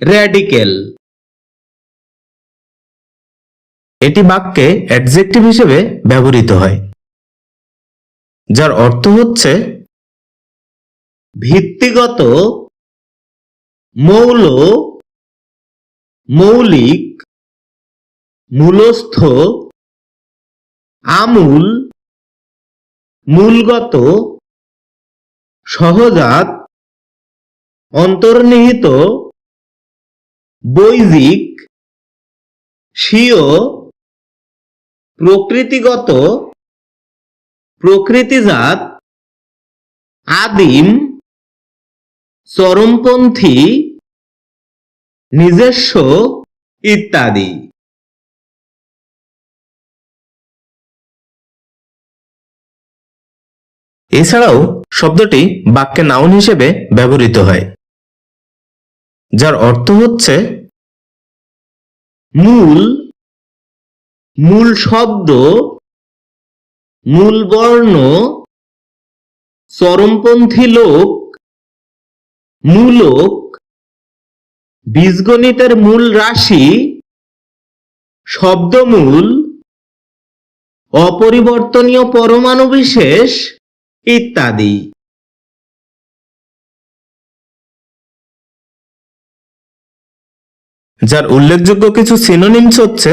Radical এটি বাক্যে adjective হিসেবে ব্যবহৃত হয়, যার অর্থ হচ্ছে ভিত্তিগত, মৌল, মৌলিক, মূলস্থ, আমূল, মূলগত, সহজাত, অন্তর্নিহিত বৈদিক, স্বীয়, প্রকৃতিগত, প্রকৃতিজাত, আদিম, চরমপন্থী, নিজস্ব ইত্যাদি। এছাড়াও শব্দটি বাক্যে নাউন হিসেবে ব্যবহৃত হয়। যার অর্থ হচ্ছে মূল মূল শব্দ, মূল বর্ণ, চরমপন্থী লোক মূলক বীজগণিতের মূল রাশি, শব্দমূল, অপরিবর্তনীয় পরমাণু বিশেষ, ইত্যাদি। যার উল্লেখযোগ্য কিছু সিনোনিমস হচ্ছে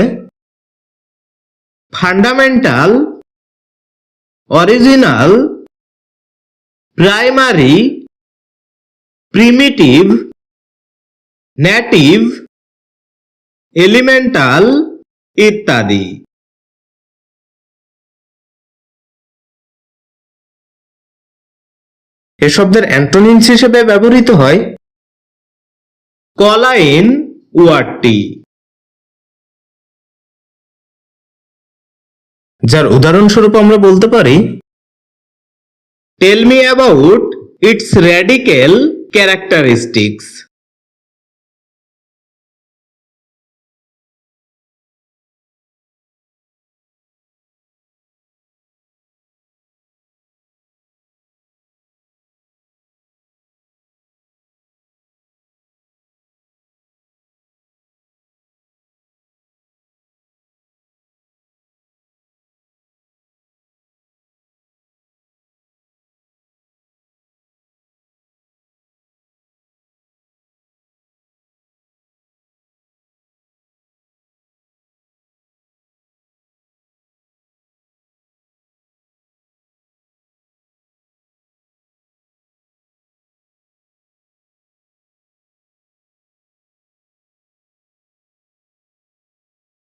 fundamental original primary primitive native elemental ইত্যাদি। এ শব্দের অ্যান্টোনিমস হিসেবে ব্যবহৃত হয় কলাইন ওয়ার্ডটি যার উদাহরণস্বরূপ আমরা বলতে পারি tell me about its radical characteristics